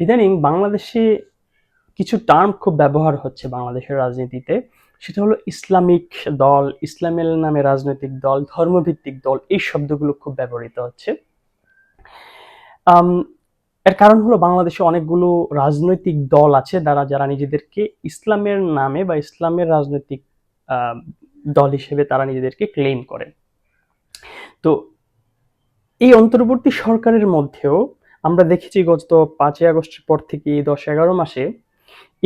ইদানিং বাংলাদেশে কিছু টার্ম খুব ব্যবহার হচ্ছে বাংলাদেশের রাজনীতিতে। সেটা হলো ইসলামিক দল, ইসলামের নামে রাজনৈতিক দল, ধর্মভিত্তিক দল, এই শব্দগুলো খুব ব্যবহৃত হচ্ছে। এর কারণ হলো বাংলাদেশে অনেকগুলো রাজনৈতিক দল আছে যারা যারা নিজেদেরকে ইসলামের নামে বা ইসলামের রাজনৈতিক দল হিসেবে তারা নিজেদেরকে ক্লেম করে। তো এই অন্তর্বর্তী সরকারের মধ্যেও আমরা দেখেছি গত পাঁচই আগস্টের পর থেকে দশ এগারো মাসে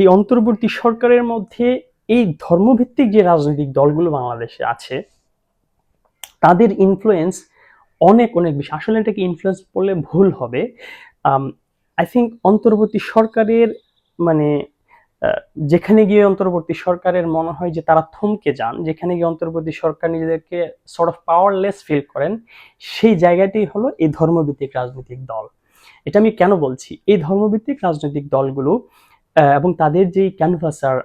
এই অন্তর্বর্তী সরকারের মধ্যে এই ধর্মভিত্তিক যে রাজনৈতিক দলগুলো বাংলাদেশে আছে, তাদের ইনফ্লুয়েন্স অনেক অনেক বেশি। আসলে এটাকে ইনফ্লুয়েন্স বললে ভুল হবে। আই থিঙ্ক অন্তর্বর্তী সরকারের মানে যেখানে গিয়ে অন্তর্বর্তী সরকারের মনে হয় যে তারা থমকে যান, যেখানে গিয়ে অন্তর্বর্তী সরকার নিজেদেরকে সর্ট অফ পাওয়ারলেস ফিল করেন, সেই জায়গাটি হলো এই ধর্মভিত্তিক রাজনৈতিক দল। এটা আমি কেন বলছি? এই ধর্মভিত্তিক রাজনৈতিক দলগুলো এবং তাদের যে ক্যানভাসার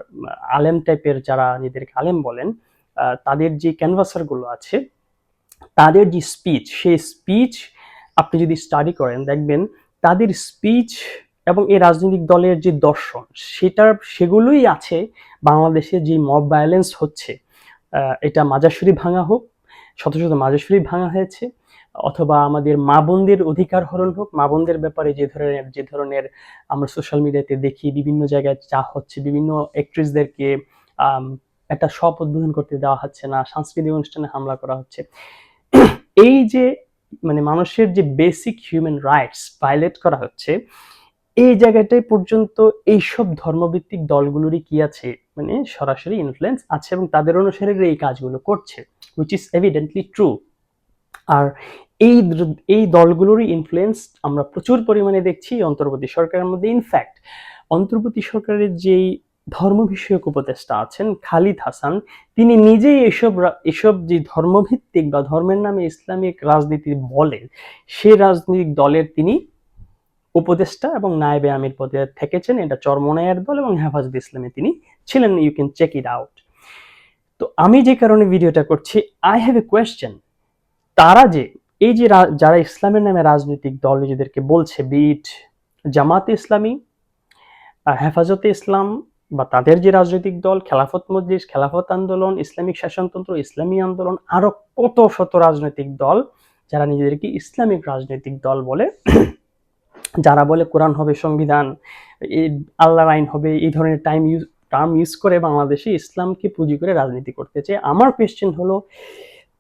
আলেম টাইপের যারা নিজেদেরকে আলেম বলেন তাদের যে ক্যানভাসারগুলো আছে, তাদের যে স্পিচ সেই স্পিচ আপনি যদি স্টাডি করেন, দেখবেন তাদের স্পিচ এবং এই রাজনৈতিক দলের যে দর্শন, সেটার, সেগুলোই আছে বাংলাদেশে যে মব ভায়োলেন্স হচ্ছে। এটা মাজাশুরি ভাঙা হোক, শত শত মাজাশুরি ভাঙা হয়েছে। অথবা আমাদের মা বোনদের অধিকার হরণ হোক, মা বোনদের ব্যাপারে যে ধরনের যে ধরনের আমরা সোশ্যাল মিডিয়াতে দেখি, বিভিন্ন জায়গায় চা হচ্ছে, বিভিন্ন অ্যাক্ট্রেসদেরকে একটা শপ উদ্বোধন করতে দেওয়া হচ্ছে না, সাংস্কৃতিক অনুষ্ঠানে হামলা করা হচ্ছে। এই যে মানে মানুষের যে বেসিক হিউম্যান রাইটস ভায়োলেট করা হচ্ছে, এই জায়গাটায় পর্যন্ত এইসব ধর্মভিত্তিক দলগুলোরই কি আছে? মানে সরাসরি ইনফ্লুয়েন্স আছে এবং তাদের অনুসারীরা এই কাজগুলো করছে উইচ ইজ এভিডেন্টলি ট্রু আর এই এই দলগুলোরই ইনফ্লুয়েন্স আমরা প্রচুর পরিমাণে দেখছি অন্তর্বর্তী সরকারের মধ্যে। ইনফ্যাক্ট অন্তর্বর্তী সরকারের যেই ধর্ম বিষয়ক উপদেষ্টা আছেন খালিদ হাসান, তিনি নিজেই এসব এসব যে ধর্মভিত্তিক বা ধর্মের নামে ইসলামিক রাজনীতি বলে সে রাজনৈতিক দলের তিনি উপদেষ্টা এবং নায়েবে আমির পদে থেকেছেন। এটা চরমনায়ের দল এবং হেফাজত ইসলামে তিনি ছিলেন। You can check it out তো আমি যে কারণে ভিডিওটা করছি আই হ্যাভ এ কোয়েশ্চেন তারা যে, এই যে যারা ইসলামের নামে রাজনৈতিক দল নিজেদেরকে বলছে, বিট, জামাতে ইসলামী হেফাজতে ইসলাম বা তাদের যে রাজনৈতিক দল, খেলাফত মজলিস, খেলাফত আন্দোলন, ইসলামিক শাসনতন্ত্র, ইসলামী আন্দোলন, আরও কত শত রাজনৈতিক দল যারা নিজেদেরকে ইসলামিক রাজনৈতিক দল বলে, যারা বলে কোরআন হবে সংবিধান এই আল্লাহর আইন হবে, এই ধরনের টাইম ইউজ টার্ম ইউজ করে বাংলাদেশে ইসলামকে পুঁজি করে রাজনীতি করতে চায়। আমার কোয়েশ্চেন হলো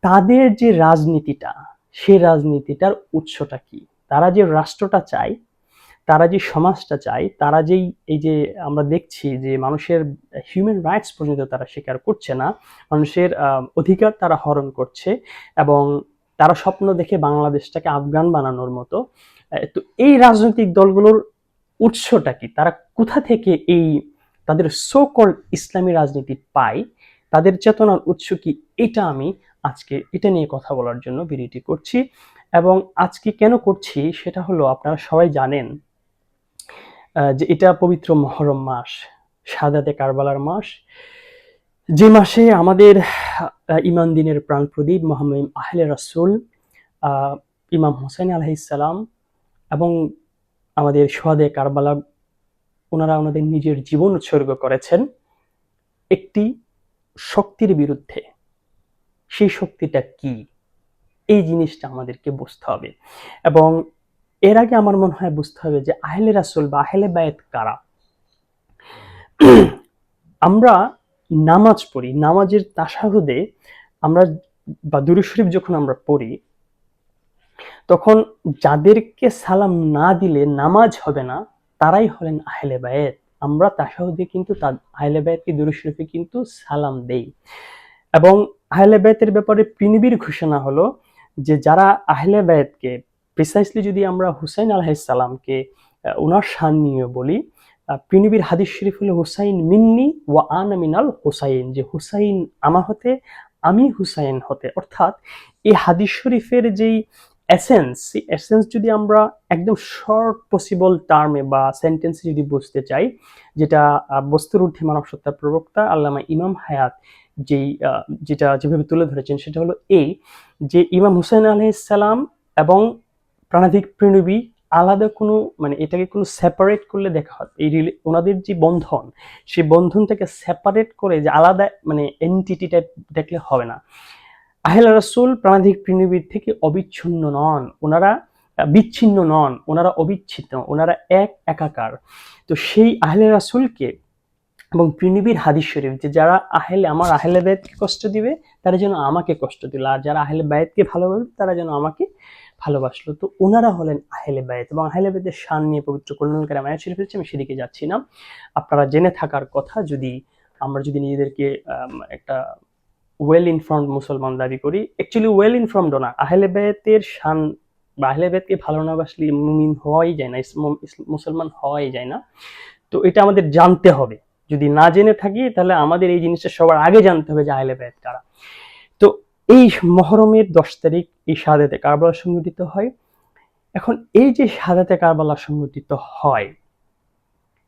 তাদের যে রাজনীতিটা, সে রাজনীতিটার উৎসটা কি? তারা যে রাষ্ট্রটা চায়, তারা যে সমাজটা চায়, তারা যেই, এই যে আমরা দেখছি যে মানুষের হিউম্যান রাইটস পর্যন্ত তারা স্বীকার করছে না, মানুষের অধিকার তারা হরণ করছে এবং তারা স্বপ্ন দেখে বাংলাদেশটাকে আফগান বানানোর মতো তো এই রাজনৈতিক দলগুলোর উৎসটা কি? তারা কোথা থেকে এই তাদের সো কল ইসলামী রাজনীতি পায়? তাদের চেতনার উৎস কি? এটা আমি আজকে এটা নিয়ে কথা বলার জন্য ভিডিওটি করছি এবং আজকে কেন করছি সেটা হলো আপনারা সবাই জানেন যে এটা পবিত্র মহরম মাস, সাদাতে কারবালার মাস। যে মাসে আমাদের ইমান দিনের প্রাণ প্রদীপ মোহাম্মদ আহলে রাসুল ইমাম হোসেন আলহিসাল্লাম এবং আমাদের সোহাদে কারবালা, ওনারা ওনাদের নিজের জীবন উৎসর্গ করেছেন একটি শক্তির বিরুদ্ধে। সেই শক্তিটা কি? এই জিনিসটা আমাদেরকে বুঝতে হবে। এবং এর আগে আমার মনে হয় বুঝতে হবে যে আহলে রাসুল বা আহলে বায়েত কারা? আমরা নামাজ পড়ি, নামাজের তাসাহুদে আমরা বা দুরূদ শরীফ যখন আমরা পড়ি, তখন যাদেরকে সালাম না দিলে নামাজ হবে না, তারাই হলেন আহলে বায়েত আমরা তাসাহুদে কিন্তু আহলে বায়েতকে দুরূদ শরীফে কিন্তু সালাম দেই। এবং আহলে বায়েতের ব্যাপারে পিনবির ঘোষণা হলো যে যারা আহলে বায়েতকে প্রিসাইসলি যদি আমরা হুসাইন আলাহিসাল্লামকে ওনার শান নিয়ে বলি পৃনিবির হাদিস শরীফ হলো হুসাইন মিন্নি ওয়া আন মিনাল হুসাইন, যে হুসাইন আমা হতে, আমি হুসাইন হতে। অর্থাৎ এই হাদিস শরীফের যেই এসেন্স সেই এসেন্স যদি আমরা একদম শর্ট পসিবল টার্মে বা সেন্টেন্সে যদি বুঝতে চাই, যেটা বস্তুর ঊর্ধ্বে মানব সত্তার প্রবক্তা আল্লামা ইমাম হায়াত যেই যেটা যেভাবে তুলে ধরেছেন সেটা হলো এই যে ইমাম হুসাইন আলহিসাল্লাম এবং প্রাণাধিক প্রণবী আলাদা কোনো মানে এটাকে কোনো সেপারেট করলে দেখা হয়। এই রিলে- ওনাদের যে বন্ধন, সেই বন্ধনটাকে সেপারেট করে যে আলাদা মানে এনটিটি টাইপ দেখলে হবে না। আহেলা রাসূল প্রাণাধিক পৃথিবীর থেকে অবিচ্ছিন্ন নন। ওনারা বিচ্ছিন্ন নন। ওনারা অবিচ্ছিন্ন। ওনারা এক, একাকার। তো সেই আহলে রাসূলকে এবং পৃথিবীর হাদিস শরীফ, যে যারা আহলে, আমার আহলে বেদকে কষ্ট দিবে, তারা যেন আমাকে কষ্ট দিল। আর যারা আহলে বায়তকে ভালোবাসবে, তারা যেন আমাকে ভালোবাসলো। তো ওনারা হলেন আহলে বায়ত এবং আহলে বায়তের শান নিয়ে পবিত্র কল্যাণকারী মায়া শরীফ হচ্ছে, আমি সেদিকে যাচ্ছি না। আপনারা জেনে থাকার কথা, যদি আমরা যদি নিজেদেরকে একটা ওয়েল ইনফর্মড মুসলমান দাবি করি অ্যাকচুয়ালি ওয়েল ইনফর্মড না। আহলে বায়তের শান বা আহলে বায়তকে ভালো না বাসলে মুমিন হওয়াই যায় না মুসলমান হওয়াই যায় না। তো এটা আমাদের জানতে হবে। যদি না জেনে থাকি, তাহলে আমাদের এই জিনিসটা সবার আগে জানতে হবে যে আহলে বায়ত কারা। তো এই মহরমের দশ তারিখ এই শাহাদাতে কারবালা সংগঠিত হয়। এখন এই যে শাহাদাতে কারবালা সংগঠিত হয়,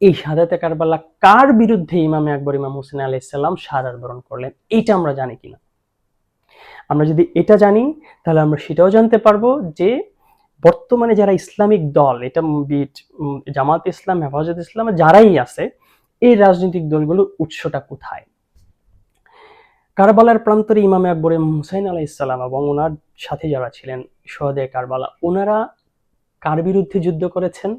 এই শাহাদাতে কারবালা কার বিরুদ্ধে ইমামে আকবর, ইমাম হোসেন আলাইসাল্লাম শাহাদাত বরণ করলেন, এইটা আমরা জানি কিনা? আমরা যদি এটা জানি, তাহলে আমরা সেটাও জানতে পারব যে বর্তমানে যারা ইসলামিক দল, এটা বিট জামাত ইসলাম, হেফাজত ইসলাম, যারাই আছে এই রাজনৈতিক দলগুলোর উৎসটা কোথায়? কারবালার প্রান্তরে ইমামে আকবর হুসাইন আলাহ ইসলাম এবং ওনার সাথে যারা ছিলেন সহদে কারবালা, ওনারা কার বিরুদ্ধে যুদ্ধ করেছেন?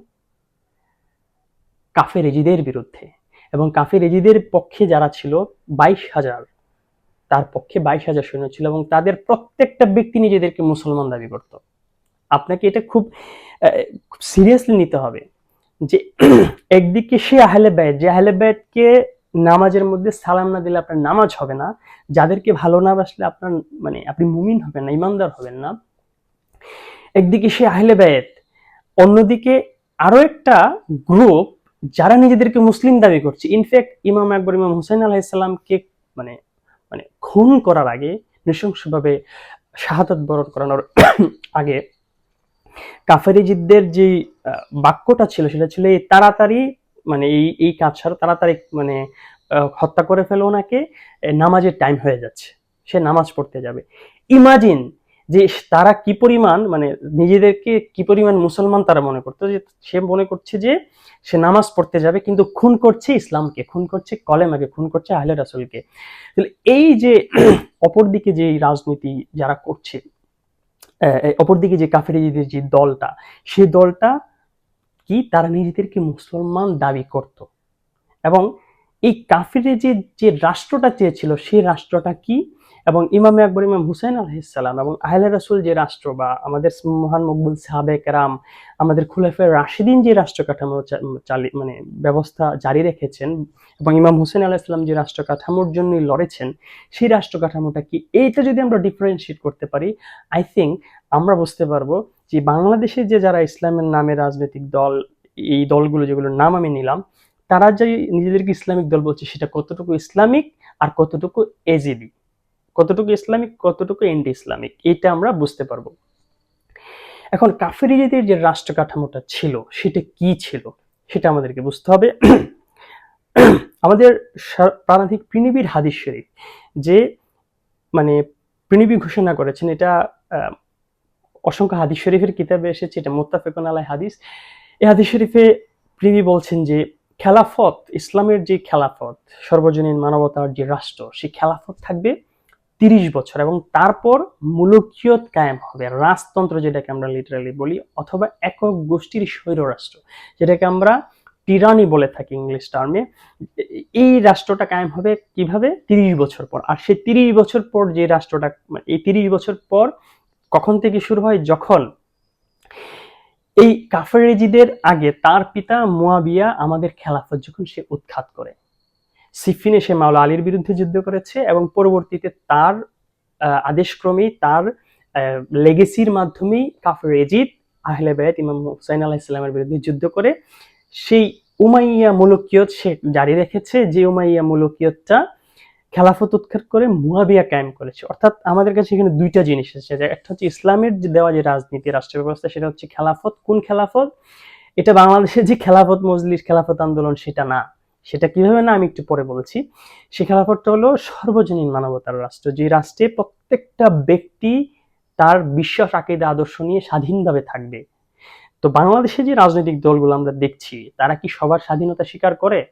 কাফের এজিদের বিরুদ্ধে। এবং কাফের এজিদের পক্ষে যারা ছিল, বাইশ হাজার, তার পক্ষে বাইশ হাজার সৈন্য ছিল এবং তাদের প্রত্যেকটা ব্যক্তি নিজেদেরকে মুসলমান দাবি করত। আপনাকে এটা খুব সিরিয়াসলি নিতে হবে। যে একদিকে সে আহলে ব্যয় যে আহলে ব্যয়কে নামাজের মধ্যে সালাম না দিলে আপনার নামাজ হবে না, যাদেরকে ভালো না বাসলে আপনার মানে আপনি মুমিন হবেন না, ইমানদার হবেন না। একদিকে সে আহলে ব্যয়েত অন্যদিকে আরও একটা গ্রুপ যারা নিজেদেরকে মুসলিম দাবি করছে। ইনফ্যাক্ট ইমাম আকবর, ইমাম হুসাইন আলাহিসাল্লামকে মানে মানে খুন করার আগে, নৃশংসভাবে শাহাদত বরণ করানোর আগে কাফেরিজিদদের যে বাক্যটা ছিল সেটা ছিল এই তাড়াতাড়ি মানে এই এই কাজ ছাড়া তাড়াতাড়ি মানে হত্যা করে ফেলো ওনাকে নামাজের টাইম হয়ে যাচ্ছে, সে নামাজ পড়তে যাবে। ইমাজিন যে তারা কি পরিমাণ মানে নিজেদেরকে কি পরিমাণ মুসলমান তারা মনে করতো, যে সে মনে করছে যে সে নামাজ পড়তে যাবে, কিন্তু খুন করছে ইসলামকে, খুন করছে কলেমাকে, খুন করছে আহলে রাসুলকে। তাহলে এই যে অপরদিকে যে রাজনীতি যারা করছে অপরদিকে যে কাফেরিদের যে দলটা, সে দলটা কি তারা নিজেদেরকে মুসলমান দাবি করত? এবং এই কাফিরে যে যে রাষ্ট্রটা চেয়েছিল সেই রাষ্ট্রটা কি? এবং ইমামে আকবর, ইমাম হুসাইন আলহিসাল্লাম এবং আহলে রাসুল যে রাষ্ট্র বা আমাদের মহান মকবুল সাহাবেক রাম আমাদের খুলাফের রাশিদিন যে রাষ্ট্র কাঠামো চালি মানে ব্যবস্থা জারি রেখেছেন এবং ইমাম হুসেন আলাহিসাল্লাম যে রাষ্ট্র কাঠামোর জন্যই লড়েছেন, সেই রাষ্ট্র কাঠামোটা কি? এইটা যদি আমরা ডিফারেন্সিয়েট করতে পারি আই থিঙ্ক আমরা বুঝতে পারব যে বাংলাদেশে যে যারা ইসলামের নামে রাজনৈতিক দল, এই দলগুলো যেগুলোর নাম আমি নিলাম, তারা যে নিজেদেরকে ইসলামিক দল বলছে সেটা কতটুকু ইসলামিক আর কতটুকু এজিবি কতটুকু ইসলামিক, কতটুকু এন্টি ইসলামিক এটা আমরা বুঝতে পারব। এখন কাফেরিদের যে রাষ্ট্র কাঠামোটা ছিল, সেটা কি ছিল? সেটা আমাদেরকে বুঝতে হবে। আমাদের প্রাণাধিক পৃণিবীর হাদিস শরীফ যে মানে পৃণিবী ঘোষণা করেছেন, এটা অসংখ্য হাদিস শরীফের কিতাবে এসেছে, এটা মোত্তাফেকুন আলাই হাদিস। এই হাদিস শরীফে পৃথিবী বলছেন যে, খেলাফত, ইসলামের যে খেলাফত, সর্বজনীন মানবতার যে রাষ্ট্র, সেই খেলাফত থাকবে তিরিশ বছর এবং তারপর মুলুকিয়ত কায়েম হবে। রাজতন্ত্র যেটাকে আমরা লিটারালি বলি, অথবা একক গোষ্ঠীর স্বৈর রাষ্ট্র যেটাকে আমরা টিরানি বলে থাকি ইংলিশ টার্মে এই রাষ্ট্রটা কায়েম হবে কীভাবে? তিরিশ বছর পর। আর সেই তিরিশ বছর পর যে রাষ্ট্রটা, এই তিরিশ বছর পর কখন থেকে শুরু হয়? যখন এই কাফেরেজিদের আগে তার পিতা মুয়াবিয়া আমাদের খেলাফত যখন সে উৎখাত করে। সিফিনে সে মাওলা আলীর বিরুদ্ধে যুদ্ধ করেছে এবং পরবর্তীতে তার আদেশক্রমেই তার লেগেসির মাধ্যমেই কাফের এজিদ, আহলে বেত ইমাম হুসাইন আলাহ ইসলামের বিরুদ্ধে যুদ্ধ করে, সেই উমাইয়া মুলকিয়ত সে জারি রেখেছে। যে উমাইয়া মুলকিয়তটা খেলাফত উৎখাত করে মুয়াবিয়া কায়েম করেছে। অর্থাৎ আমাদের কাছে এখানে দুইটা জিনিস এসেছে একটা হচ্ছে ইসলামের যে দেওয়া যে রাজনীতি রাষ্ট্র ব্যবস্থা, সেটা হচ্ছে খেলাফত। কোন খেলাফত? এটা বাংলাদেশের যে খেলাফত মজলিস, খেলাফত আন্দোলন, সেটা না। সেটা কীভাবে না? আমি একটু পরে বলছি। সে খেলাফতটা হলো সর্বজনীন মানবতার রাষ্ট্র। যে রাষ্ট্রে প্রত্যেকটা ব্যক্তি তার বিশ্বাস, আকিদা, আদর্শ নিয়ে স্বাধীনভাবে থাকবে। তো বাংলাদেশে যে রাজনৈতিক দলগুলো আমরা দেখছি, তারা কি সবার স্বাধীনতা স্বীকার করে?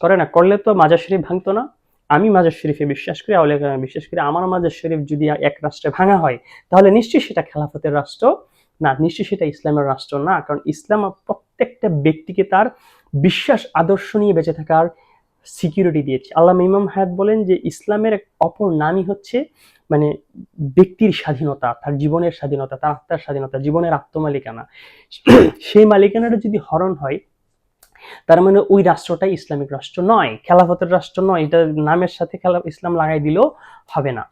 করে না? করলে তো মাজার শরীফ ভাঙতো না। আমি মাজার শরীফে বিশ্বাস করি, আউলিয়া কালামে বিশ্বাস করি, আমার মাজার শরীফ যদি এক রাষ্ট্রে ভাঙা হয়, তাহলে নিশ্চয়ই সেটা খেলাফতের রাষ্ট্র না, নিশ্চয়ই সেটা ইসলামের রাষ্ট্র না, কারণ ইসলাম প্রত্যেকটা ব্যক্তিকে তার বিশ্বাস আদর্শ নিয়ে বেঁচে থাকার সিকিউরিটি দিয়েছে। আল্লাহ ইমাম হায়াত বলেন যে ইসলামের এক অপর নামই হচ্ছে মানে ব্যক্তির স্বাধীনতা, তার জীবনের স্বাধীনতা, তার আত্মার স্বাধীনতা, জীবনের আত্মমালিকানা। সেই মালিকানাটা যদি হরণ হয় তার মানে ওই রাষ্ট্রটাই ইসলামিক রাষ্ট্র নয়, খেলাফতের রাষ্ট্র নয়, এটা নামের সাথে খেলা, ইসলাম লাগাই দিলেও হবে না।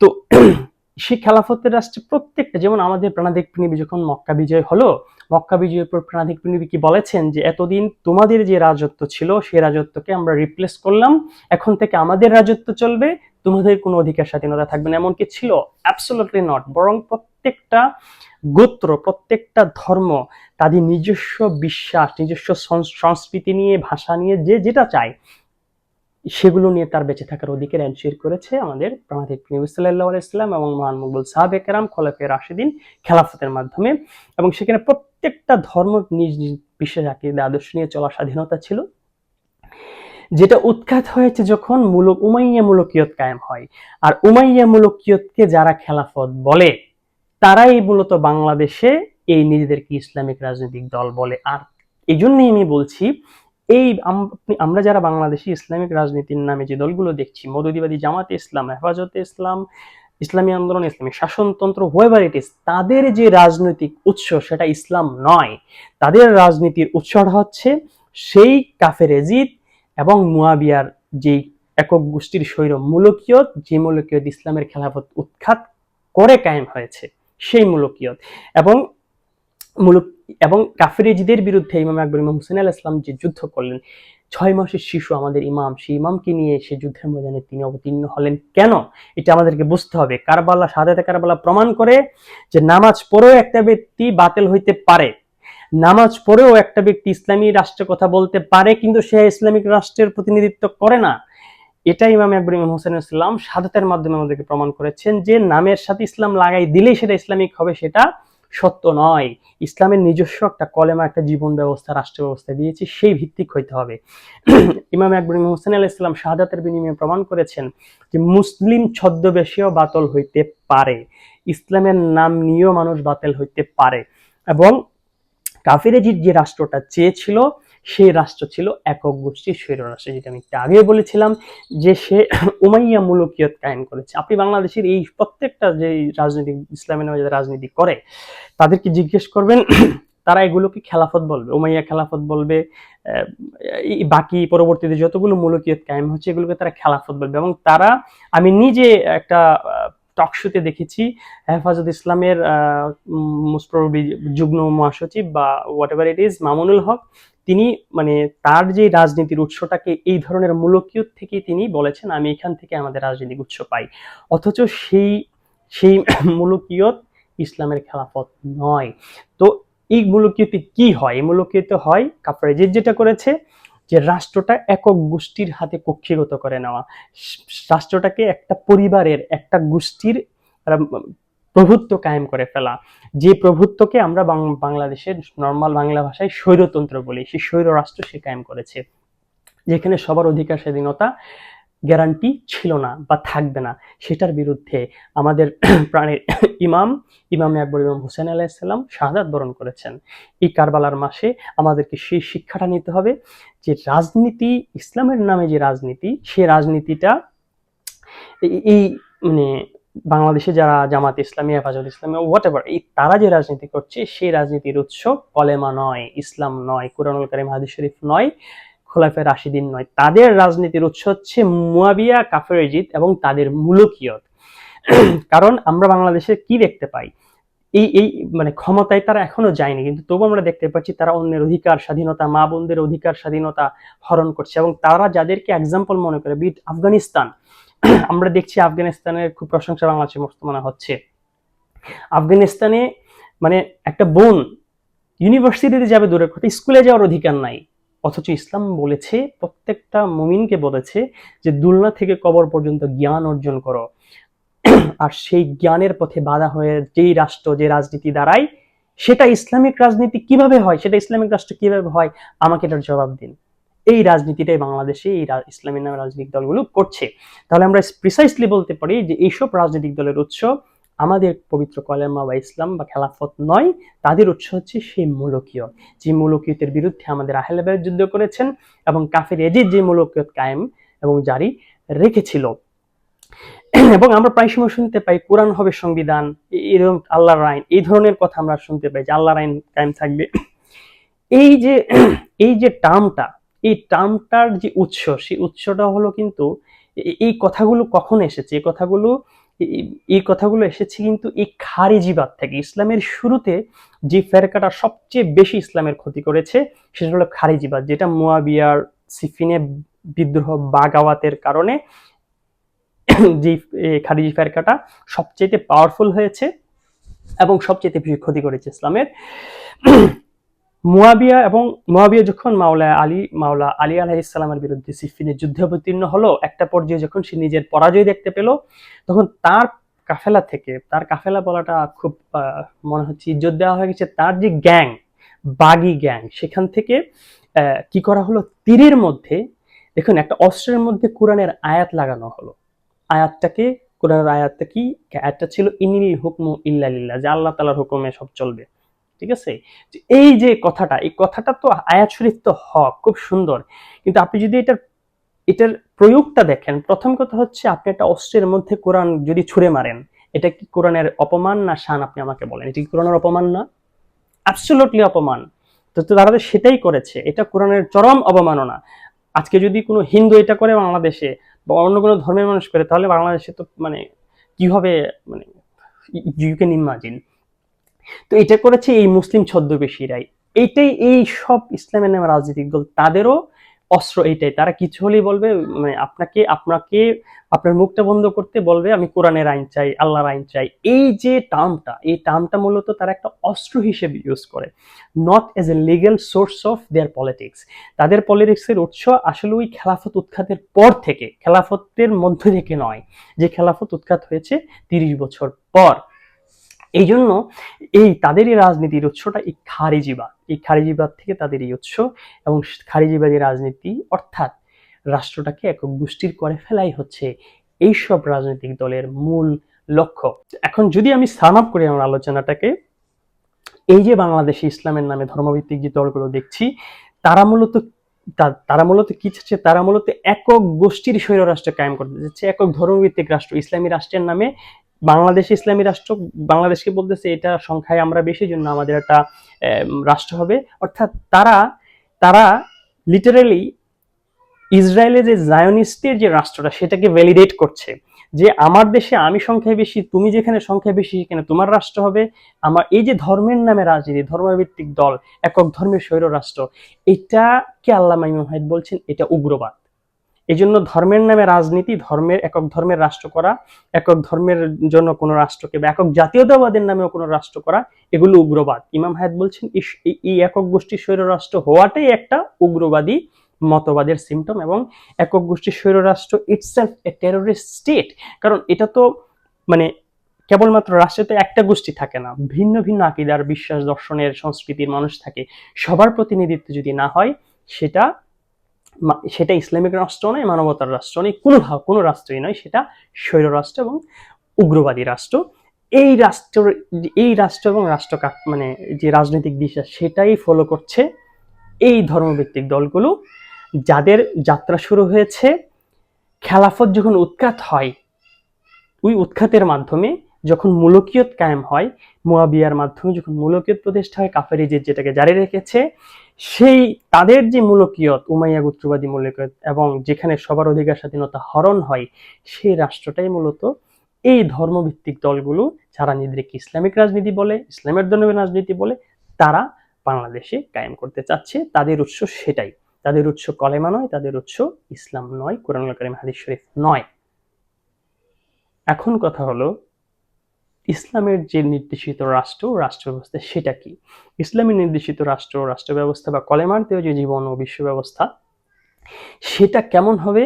তো সেই খেলাফতের রাষ্ট্রে প্রত্যেকটা, যেমন আমাদের প্রাণাধিক পৃণবী যখন মক্কা বিজয় হলো, মক্কা বিজয়ের পর প্রাণাধিক পৃণবী কি বলেছেন যে, এতদিন তোমাদের যে রাজত্ব ছিল, সেই রাজত্বকে আমরা রিপ্লেস করলাম, এখন থেকে আমাদের রাজত্ব চলবে, তোমাদের কোনো অধিকার স্বাধীনতা থাকবে না। এমন কি ছিল অ্যাবসোলুটলি নট বরং প্রত্যেকটা গোত্র, প্রত্যেকটা ধর্ম, তাদের নিজস্ব বিশ্বাস, নিজস্ব সংস্কৃতি নিয়ে, ভাষা নিয়ে, যে যেটা চায়, সেগুলো নিয়ে তার বেঁচে থাকার অধিকার এনশিওর করেছে আমাদের প্রাণাধিক নবী সাল্লাহ ইসলাম এবং মহান মুঘল সাহাবে কেরাম, খোলাফে রাশিদিন, খেলাফতের মাধ্যমে। এবং সেখানে প্রত্যেকটা ধর্ম নিজ নিজ আকিদা, আদর্শ নিয়ে চলার স্বাধীনতা ছিল। যেটা উৎখাত হয়েছে যখন মূলক উমাইয়া মুলকিয়ত কায়েম হয়। আর উমাইয়া মুলকিয়তকে যারা খেলাফত বলে তারাই মূলত বাংলাদেশে এই নিজেদেরকে ইসলামিক রাজনৈতিক দল বলে। আর এই জন্যই আমি বলছি, এই আমরা যারা বাংলাদেশি ইসলামিক রাজনীতির নামে যে দলগুলো দেখছি মদদিবাদী জামাতে ইসলাম, হেফাজতে ইসলাম, ইসলামী আন্দোলন ইসলামী শাসনতন্ত্র হোয়েভার ইট ইস তাদের যে রাজনৈতিক উৎস সেটা ইসলাম নয়। তাদের রাজনীতির উৎসটা হচ্ছে সেই কাফের এজিদ এবং মুয়াবিয়ার যে একক গোষ্ঠীর স্বৈর মূলকীয়ত, যে মূলকীয়ত ইসলামের খেলাফত উৎখাত করে কায়েম হয়েছে। সেই মূলকীয়ত। এবং মূলক, এবং কাফেরিজিদের বিরুদ্ধে ইমাম আকবর, ইমাম হুসেন আল ইসলাম যে যুদ্ধ করলেন, ছয় মাসের শিশু আমাদের ইমাম, সেই ইমামকে নিয়ে সে যুদ্ধের ময়দানে তিনি অবতীর্ণ হলেন কেন? এটা আমাদেরকে বুঝতে হবে। কারবালা সাদাতে কারবালা প্রমাণ করে যে নামাজ পড়েও একটা ব্যক্তি বাতিল হইতে পারে। নামাজ পড়েও একটা ব্যক্তি ইসলামী রাষ্ট্রের কথা বলতে পারে, কিন্তু সে ইসলামিক রাষ্ট্রের প্রতিনিধিত্ব করে না। এটা ইমাম আকবর, ইমাম হোসেন ইসলাম সাদাতের মাধ্যমে আমাদেরকে প্রমাণ করেছেন যে নামের সাথে ইসলাম লাগাই দিলেই সেটা ইসলামিক হবে, সেটা সত্য নয়। ইসলামের নিজস্ব একটা কলেমা, একটা জীবন ব্যবস্থা, রাষ্ট্র ব্যবস্থা দিয়েছে, সেই ভিত্তিক হইতে হবে। ইমাম আকবর, ইমাম হোসেন আল ইসলাম শাহাদাতের বিনিময়ে প্রমাণ করেছেন যে মুসলিম ছদ্মবেশীয় বাতল হইতে পারে। ইসলামের নাম নিয়েও মানুষ বাতিল হইতে পারে। এবং কাফিরেজির যে রাষ্ট্রটা চেয়েছিল সেই রাষ্ট্র ছিল একক গোষ্ঠীর স্বৈর রাষ্ট্র যেটা আমি একটু আগে বলেছিলাম যে সে উমাইয়া মুলকিয়ত কায়েম করেছে। আপনি বাংলাদেশের এই প্রত্যেকটা যে রাজনীতি ইসলামের নামে যারা রাজনীতি করে, তাদেরকে জিজ্ঞেস করবেন, তারা এগুলোকে খেলাফত বলবে, উমাইয়া খেলাফত বলবে বাকি পরবর্তীতে যতগুলো মুলকিয়ত কায়েম হচ্ছে, এগুলোকে তারা খেলাফত বলবে। এবং তারা, আমি নিজে একটা টক শোতে দেখেছি, হেফাজত ইসলামের মুসপ্রবি যুগ্ম মহাসচিব বা whatever it is Mamunul Haque তিনি মানে তার যে রাজনীতির উৎসটাকে এই ধরনের মূলকীয়ত থেকে তিনি বলেছেন, আমি এখান থেকে আমাদের রাজনৈতিক উৎস পাই। অথচ সেই সেই মূলকীয়ত ইসলামের খেলাফত নয়। তো এই মূলকীয়তে কি হয়? এই মূলকীয়তে হয় কাপড়েজিৎ যেটা করেছে, যে রাষ্ট্রটা একক গোষ্ঠীর হাতে কক্ষিগত করে নেওয়া। রাষ্ট্রটাকে একটা পরিবারের, একটা গোষ্ঠীর প্রভুত্ব কায়েম করে ফেলা। যে প্রভুত্বকে আমরা বাংলাদেশের নর্মাল বাংলা ভাষায় স্বৈরতন্ত্র বলি, সেই স্বৈর রাষ্ট্র সে কায়েম করেছে। যেখানে সবার অধিকার, স্বাধীনতা গ্যারান্টি ছিল না বা থাকবে না। সেটার বিরুদ্ধে আমাদের প্রাণের ইমাম ইমাম আকবর ইমাম হুসেন আলাইসাল্লাম শাহাদাত বরণ করেছেন। এই কারবালার মাসে আমাদেরকে সেই শিক্ষাটা নিতে হবে যে রাজনীতি, ইসলামের নামে যে রাজনীতি, সে রাজনীতিটা এই মানে বাংলাদেশে যারা জামাত ইসলামী, হেফাজত ইসলামী হোয়াট এভার এই তারা যে রাজনীতি করছে, সেই রাজনীতির উৎস কলেমা নয়, ইসলাম নয়, কুরআনুল কারিম, হাদিস শরীফ নয়, খোলাফে রাশিদিন নয়। তাদের রাজনীতির উৎস হচ্ছে মুয়াবিয়া কাফেরজিত এবং তাদের মূলকীয়ত। কারণ আমরা বাংলাদেশে কি দেখতে পাই? এই এই মানে ক্ষমতায় তারা এখনও যায়নি, কিন্তু তবু আমরা দেখতে পাচ্ছি তারা অন্যের অধিকার, স্বাধীনতা, মা বোনদের অধিকার, স্বাধীনতা হরণ করছে এবং তারা যাদেরকে এক্সাম্পল মনে করে বিট আফগানিস্তান আমরা দেখছি আফগানিস্তানের খুব প্রশংসা বাংলাদেশে বর্তমানে হচ্ছে। আফগানিস্তানে মানে একটা বোন ইউনিভার্সিটিতে যাবে দূরের কথা স্কুলে যাওয়ার অধিকার নাই। অথচ ইসলাম বলেছে, প্রত্যেকটা মুমিনকে বলেছে যে, দুলনা থেকে কবর পর্যন্ত জ্ঞান অর্জন করো। আর সেই জ্ঞানের পথে বাধা হয়ে যেই রাষ্ট্র, যে রাজনীতি দাঁড়ায়, সেটা ইসলামিক রাজনীতি কীভাবে হয়, সেটা ইসলামিক রাষ্ট্র কীভাবে হয়, আমাকে এটার জবাব দিন। এই রাজনীতিটাই বাংলাদেশে, এই ইসলামী নামে রাজনৈতিক দলগুলো করছে। তাহলে আমরা প্রিসাইসলি বলতে পারি যে এইসব রাজনৈতিক দলের উৎস আমাদের পবিত্র কলেমা বা ইসলাম বা খেলাফত নয়, তাদের উৎস হচ্ছে সেই মূলকীয়। যে মূলকীয়তের বিরুদ্ধে আমাদের আহলেবায় যুদ্ধ করেছেন এবং কাফের এজিদ যে মূলকীয়ত কায়েম এবং জারি রেখেছিল। এবং আমরা প্রায় সময় শুনতে পাই, কোরআন হবে সংবিধান এরকম আল্লাহর আইন, এই ধরনের কথা আমরা শুনতে পাই যে আল্লাহর আইন কায়েম থাকবে। এই যে এই যে টার্মটা এই টার্মটার যে উৎস, সেই উৎসটা হলো কিন্তু এই কথাগুলো কখন এসেছে? এই কথাগুলো এই- কথাগুলো এসেছে কিন্তু এই খারিজিবাদ থেকে। ইসলামের শুরুতে যে ফেরকাটা সবচেয়ে বেশি ইসলামের ক্ষতি করেছে, সেটা হলো খারিজিবাদ, যেটা মোয়াবিয়ার সিফিনে বিদ্রোহ বাগাওয়াতের কারণে যে খারিজি ফেরকাটা সবচেয়ে পাওয়ারফুল হয়েছে এবং সবচেয়ে বেশি ক্ষতি করেছে ইসলামের। মুয়াবিয়া এবং মুয়াবিয়া যখন মাওলা আলী মাওলা আলী আলাহ ইসলামের বিরুদ্ধে সিফিনের যুদ্ধে অবতীর্ণ হলো, একটা পর্যায়ে যখন সে নিজের পরাজয় দেখতে পেল, তখন তার কাফেলা থেকে, তার কাফেলা বলাটা খুব মনে হচ্ছে ইজ্জত দেওয়া হয়ে গেছে, তার যে গ্যাং, বাগি গ্যাং, সেখান থেকে কি করা হলো? তীরের মধ্যে, দেখুন একটা অস্ত্রের মধ্যে কোরআনের আয়াত লাগানো হলো। আয়াতটাকে, কোরআনের আয়াতটা কি? আয়াতটা ছিল ইনিল হুকমু ইল্লা যে আল্লাহ তাআলার হুকুমে সব চলবে। ঠিক আছে? এই যে কথাটা, এই কথাটা তো আয়াত শরীফ তো হক, খুব সুন্দর। কিন্তু আপনি যদি এটার এটার প্রয়োগটা দেখেন, প্রথম কথা হচ্ছে আপনি একটা অস্ত্রের মধ্যে কোরআন যদি ছুঁড়ে মারেন, এটা কি কোরআনের অপমান না শান আপনি আমাকে বলেন? এটা কি কোরআনের অপমান না? অ্যাবসোলুটলি অপমান। তো তারা তো সেটাই করেছে। এটা কোরআনের চরম অবমাননা। আজকে যদি কোনো হিন্দু এটা করে বাংলাদেশে, বা অন্য কোনো ধর্মের মানুষ করে, তাহলে বাংলাদেশে তো মানে কি মানে ইউ ক্যান ইমাজিন তো এটা করেছে এই মুসলিম ছদ্মবেশীরাই। এইটাই এই সব ইসলামের নামে রাজনৈতিক দল, তাদেরও অস্ত্র এইটাই তারা কিছু হলেই বলবে মানে আপনাকে আপনাকে, আপনার মুখটা বন্ধ করতে বলবে, আমি কোরআনের আইন চাই, আল্লাহর আইন চাই। এই যে টার্মটা, এই টার্মটা মূলত তারা একটা অস্ত্র হিসেবে ইউজ করে not as a legal source of their politics তাদের পলিটিক্সের উৎস আসলে ওই খেলাফত উৎখাতের পর থেকে, খেলাফতের মধ্য থেকে নয়, যে খেলাফত উৎখাত হয়েছে তিরিশ বছর পর। এই জন্য এই তাদেরই রাজনীতির উৎসটা এই খারিজিবাদ এই খারিজিবাদ থেকে তাদের এই উৎস এবং খারিজিবাদী রাজনীতি, অর্থাৎ রাষ্ট্রটাকে একক গোষ্ঠীর করে ফেলাই হচ্ছে এইসব রাজনৈতিক দলের মূল লক্ষ্য। এখন যদি আমি সাম আপ করি আমার আলোচনাটাকে, এই যে বাংলাদেশে ইসলামের নামে ধর্মভিত্তিক যে দলগুলো দেখছি, তারা মূলত তারা মূলত কি চাচ্ছে? তারা মূলত একক গোষ্ঠীর স্বৈর রাষ্ট্র কায়েম করতে যাচ্ছে একক ধর্মভিত্তিক রাষ্ট্র, ইসলামী রাষ্ট্রের নামে বাংলাদেশ ইসলামী রাষ্ট্র, বাংলাদেশকে বলতেছে এটা সংখ্যায় আমরা বেশি, জন্য আমাদের একটা রাষ্ট্র হবে। অর্থাৎ তারা তারা লিটারালি ইসরায়েলের যে জায়নিস্টের যে রাষ্ট্রটা, সেটাকে ভ্যালিডেট করছে যে আমার দেশে আমি সংখ্যায় বেশি, তুমি যেখানে সংখ্যায় বেশি, সেখানে তোমার রাষ্ট্র হবে। আমার এই যে ধর্মের নামে রাজনীতি, ধর্মভিত্তিক দল, একক ধর্মের স্বৈর রাষ্ট্র এটাকে আল্লাহ ইমাম হাইদ বলছেন? এটা উগ্রবাদ। এই জন্য ধর্মের নামে রাজনীতি, ধর্মের, একক ধর্মের রাষ্ট্র করা, একক ধর্মের জন্য কোনো রাষ্ট্রকে বা একক জাতীয়তাবাদের নামেও কোনো রাষ্ট্র করা, এগুলো উগ্রবাদ। ইমাম হায়াত বলছেন এই- একক গোষ্ঠীর স্বৈর রাষ্ট্র হওয়াটাই একটা উগ্রবাদী মতবাদের সিমটম এবং একক গোষ্ঠীর স্বৈর রাষ্ট্র ইটসেলফ এ টেরোরিস্ট স্টেট কারণ এটা তো মানে কেবলমাত্র রাষ্ট্রে তো একটা গোষ্ঠী থাকে না, ভিন্ন ভিন্ন আকিদার বিশ্বাস, দর্শনের সংস্কৃতির মানুষ থাকে। সবার প্রতিনিধিত্ব যদি না হয়, সেটা সেটা ইসলামিক রাষ্ট্র নয়, মানবতার রাষ্ট্র নয়, কোনো কোনো রাষ্ট্রই নয়, সেটা স্বৈর রাষ্ট্র এবং উগ্রবাদী রাষ্ট্র। এই রাষ্ট্র এই রাষ্ট্র এবং রাষ্ট্র মানে যে রাজনৈতিক দিশা সেটাই ফলো করছে এই ধর্মভিত্তিক দলগুলো, যাদের যাত্রা শুরু হয়েছে খেলাফত যখন উৎখাত হয়, ওই উৎখাতের মাধ্যমে যখন মুলকিয়ত কায়েম হয়, মোয়াবিয়ার মাধ্যমে যখন মুলকিয়ত প্রতিষ্ঠা হয় কাফেরি যে যেটাকে জারি রেখেছে সেই তাদের যে মূলকীয়ত, উমাইয়া গোত্রবাদী মুলকিয়ত এবং যেখানে সবার অধিকার স্বাধীনতা হরণ হয়, সেই রাষ্ট্রটাই মূলত এই ধর্মভিত্তিক দলগুলো যারা নিজেদেরকে ইসলামিক রাজনীতি বলে, ইসলামের ধর্মের রাজনীতি বলে, তারা বাংলাদেশে কায়েম করতে চাচ্ছে। তাদের উৎস সেটাই। তাদের উৎস কলেমা নয়, তাদের উৎস ইসলাম নয় কোরআন করিম, হাদিস শরীফ নয়। এখন কথা হলো ইসলামের যে নির্দেশিত রাষ্ট্র রাষ্ট্র ব্যবস্থা সেটা কি? ইসলামের নির্দেশিত রাষ্ট্র রাষ্ট্র ব্যবস্থা বা কলেমার্তেও যে জীবন ও বিশ্ব ব্যবস্থা সেটা কেমন হবে?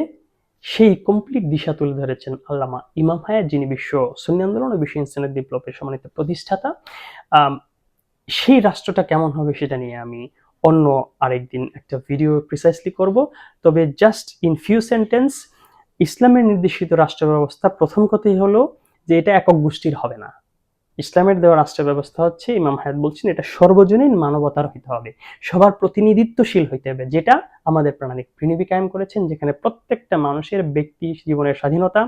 সেই কমপ্লিট দিশা তুলে ধরেছেন আল্লামা ইমাম হায়াত, যিনি বিশ্ব সুন্নি আন্দোলন ও বিশ্ব ইনসানের বিপ্লবের সম্মানিত প্রতিষ্ঠাতা। সেই রাষ্ট্রটা কেমন হবে সেটা নিয়ে আমি অন্য আরেকদিন একটা ভিডিও প্রিসাইসলি করব। তবে জাস্ট ইন ফিউ সেন্টেন্স ইসলামের নির্দেশিত রাষ্ট্র ব্যবস্থা প্রথম কথাই হলো যে এটা একক গোষ্ঠীর হবে না। ইসলামের দেওয়া রাষ্ট্র ব্যবস্থা হচ্ছে, ইমাম হায়াত বলছেন, এটা সর্বজনীন মানবতার হইতে হবে। সবার প্রতিনিধিত্বশীল হইতে হবে, যেটা আমাদের প্রাণানিক পৃণিবী কায়েম করেছেন, যেখানে প্রত্যেকটা মানুষের ব্যক্তি জীবনের স্বাধীনতা,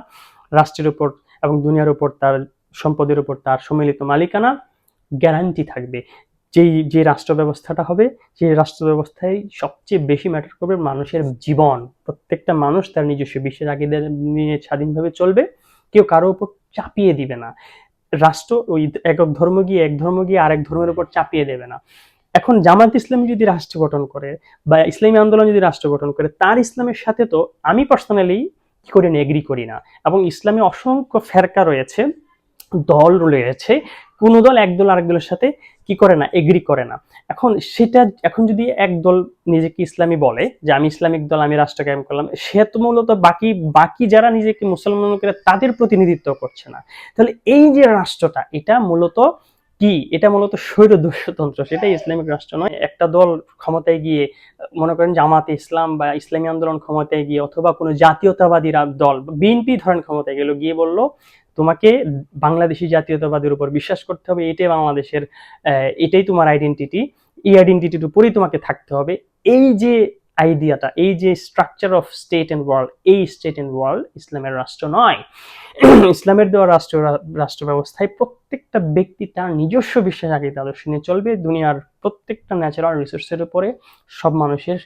রাষ্ট্রের উপর এবং দুনিয়ার উপর তার সম্পদের উপর তার সম্মিলিত মালিকানা গ্যারান্টি থাকবে। যেই, যে রাষ্ট্র ব্যবস্থাটা হবে, সেই রাষ্ট্র ব্যবস্থায় সবচেয়ে বেশি ম্যাটার করবে মানুষের জীবন। প্রত্যেকটা মানুষ তার নিজস্ব বিশ্বের আগে নিয়ে স্বাধীনভাবে চলবে। কেউ কারও উপর চাপিয়ে দিবে না। রাষ্ট্র ওই একক ধর্ম গিয়ে এক ধর্ম গিয়ে আরেক ধর্মের উপর চাপিয়ে দেবে না। এখন জামাত ইসলামী যদি রাষ্ট্র গঠন করে বা ইসলামী আন্দোলন যদি রাষ্ট্র গঠন করে, তার ইসলামের সাথে তো আমি পার্সোনালি কি করি না এগ্রি করি না। এবং ইসলামে অসংখ্য ফেরকা রয়েছে, দল রয়েছে কোনো দল এক দল আরেক দলের সাথে কি করে না এগ্রি করে না। এখন সেটা, এখন যদি এক দল নিজেকে ইসলামী বলে, যে আমি ইসলামিক দল, আমি রাষ্ট্র কায়েম করলাম, সে তো মূলত বাকি বাকি যারা নিজেকে মুসলমান করে, তাদের প্রতিনিধিত্ব করছে না। তাহলে এই যে রাষ্ট্রটা, এটা মূলত কি? এটা মূলত স্বৈর দুঃস্বতন্ত্র সেটা ইসলামিক রাষ্ট্র নয়। একটা দল ক্ষমতায় গিয়ে, মনে করেন জামাতে ইসলাম বা ইসলামী আন্দোলন ক্ষমতায় গিয়ে, অথবা কোনো জাতীয়তাবাদী দল, বিএনপি ধরেন ক্ষমতায় গেল, গিয়ে বলল তোমাকে বাংলাদেশি জাতীয়তাবাদের উপর বিশ্বাস করতে হবে, এটাই বাংলাদেশের এটাই তোমার আইডেন্টিটি এই আইডেন্টিটির উপরেই তোমাকে থাকতে হবে। এই যে আইডিয়াটা, এই যে structure of state and world এই স্টেট অ্যান্ড ওয়ার্ল্ড ইসলামের রাষ্ট্র নয়। ইসলামের দেওয়া রাষ্ট্র রাষ্ট্র ব্যবস্থায় প্রত্যেকটা ব্যক্তি তার নিজস্ব বিশ্বাস আগে আদর্শ নিয়ে চলবে। দুনিয়ার প্রত্যেকটা ন্যাচারাল রিসোর্সের উপরে সব মানুষের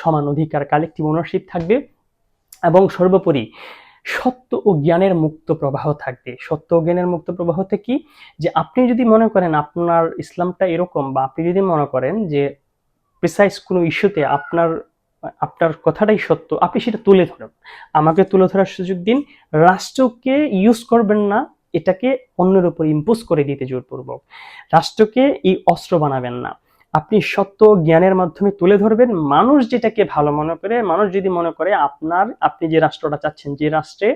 সমান অধিকার কালেকটিভ ওনারশিপ থাকবে। এবং সর্বোপরি সত্য ও জ্ঞানের মুক্ত প্রবাহ থাকবে। সত্য ও জ্ঞানের মুক্ত প্রবাহতে কি? যে আপনি যদি মনে করেন আপনার ইসলামটা এরকম বা আপনি যদি মনে করেন যে প্রিসাইজ কোনো ইস্যুতে আপনার আপনার কথাটাই সত্য, আপনি সেটা তুলে ধরেন। আমাকে তুলে ধরার সুযোগ দিন। রাষ্ট্রকে ইউজ করবেন না, এটাকে অন্যের উপর ইম্পোজ করে দিতে জোরপূর্বক। রাষ্ট্রকে এই অস্ত্র বানাবেন না। আপনি সত্য জ্ঞানের মাধ্যমে তুলে ধরবেন। মানুষ যেটাকে ভালো মনে করে, মানুষ যদি মনে করে আপনার, আপনি যে রাষ্ট্রটা চাচ্ছেন, যে রাষ্ট্রে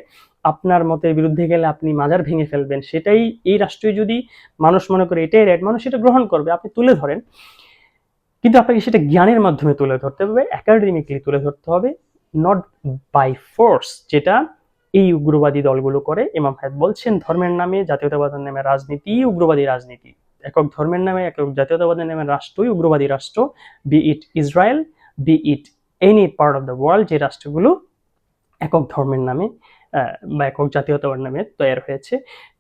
আপনার মতের বিরুদ্ধে গেলে আপনি মাজার ভেঙে ফেলবেন, সেটাই এই রাষ্ট্রে যদি মানুষ মনে করে, এটাই রাইট মানুষ সেটা গ্রহণ করবে, আপনি তুলে ধরেন। কিন্তু আপনাকে সেটা জ্ঞানের মাধ্যমে তুলে ধরতে হবে একাডেমিকলি তুলে ধরতে হবে নট বাই ফোর্স যেটা এই উগ্রবাদী দলগুলো করে। ইমাম হায়াত বলছেন, ধর্মের নামে, জাতীয়তাবাদের নামে রাজনীতি, উগ্রবাদী রাজনীতি। একক ধর্মের নামে, একক জাতীয়তাবাদের নামে রাষ্ট্রই উগ্রবাদী রাষ্ট্র be it Israel be it any part of the world যে রাষ্ট্রগুলো একক ধর্মের নামে বা একক জাতীয়তাবাদ নামে তৈরি হয়েছে।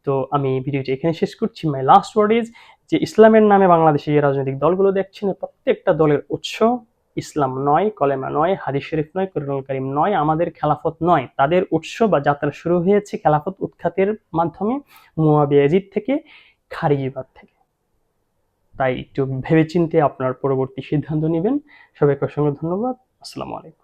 তো আমি ভিডিওটি এখানে শেষ করছি। মাই লাস্ট ওয়ার্ড ইজ যে ইসলামের নামে বাংলাদেশে যে রাজনৈতিক দলগুলো দেখছেন প্রত্যেকটা দলের উৎস ইসলাম নয়, কলেমা নয়, হাদিস শরীফ নয় করুনুল করিম নয়, আমাদের খেলাফত নয়। তাদের উৎস বা যাত্রা শুরু হয়েছে খেলাফত উৎখাতের মাধ্যমে মুয়াবিয়াজিদ থেকে খারিজিবাদ থেকে। তাই একটু ভেবেচিন্তে আপনার পরবর্তী সিদ্ধান্ত নেবেন। সবাইকে অসংখ্য ধন্যবাদ। আসসালামু আলাইকুম।